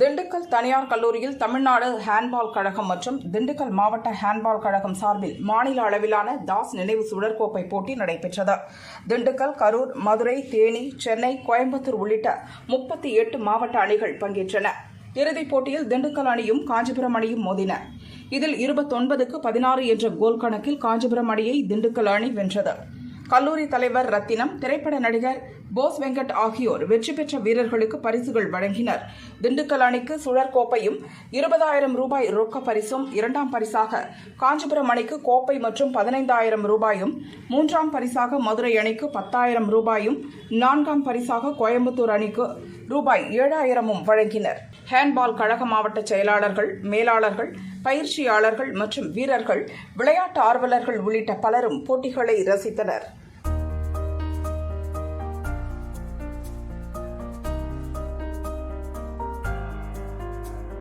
திண்டுக்கல் தனியார் கல்லூரியில் தமிழ்நாடு ஹேண்ட்பால் கழகம் மற்றும் திண்டுக்கல் மாவட்ட ஹேண்ட்பால் கழகம் சார்பில் மாநில அளவிலான தாஸ் நினைவு சுழற்கோப்பை போட்டி நடைபெற்றது. திண்டுக்கல் கரூர் மதுரை தேனி சென்னை கோயம்புத்தூர் உள்ளிட்ட முப்பத்தி எட்டு மாவட்ட அணிகள் பங்கேற்றன. இறுதிப் போட்டியில் திண்டுக்கல் அணியும் காஞ்சிபுரம் அணியும் மோதின. இதில் இருபத்தொன்பதுக்கு பதினாறு என்ற கோல் கணக்கில் காஞ்சிபுரம் அணியை திண்டுக்கல் அணி வென்றது. கல்லூரி தலைவர் ரத்தினம் திரைப்பட நடிகர் போஸ் வெங்கட் ஆகியோர் வெற்றி பெற்ற வீரர்களுக்கு பரிசுகள் வழங்கினர். திண்டுக்கல் அணிக்கு சுழற்கோப்பையும் இருபதாயிரம் ரூபாய் ரொக்க பரிசும் இரண்டாம் பரிசாக காஞ்சிபுரம் அணிக்கு கோப்பை மற்றும் பதினைந்தாயிரம் ரூபாயும் மூன்றாம் பரிசாக மதுரை அணிக்கு பத்தாயிரம் ரூபாயும் நான்காம் பரிசாக கோயம்புத்தூர் அணிக்கு ரூபாய் ஏழாயிரமும் வழங்கினர். ஹேண்ட்பால் கழக மாவட்ட செயலாளர்கள் மேலாளர்கள் பயிற்சியாளர்கள் மற்றும் வீரர்கள் விளையாட்டு ஆர்வலர்கள் உள்ளிட்ட பலரும் போட்டிகளை ரசித்தனர்.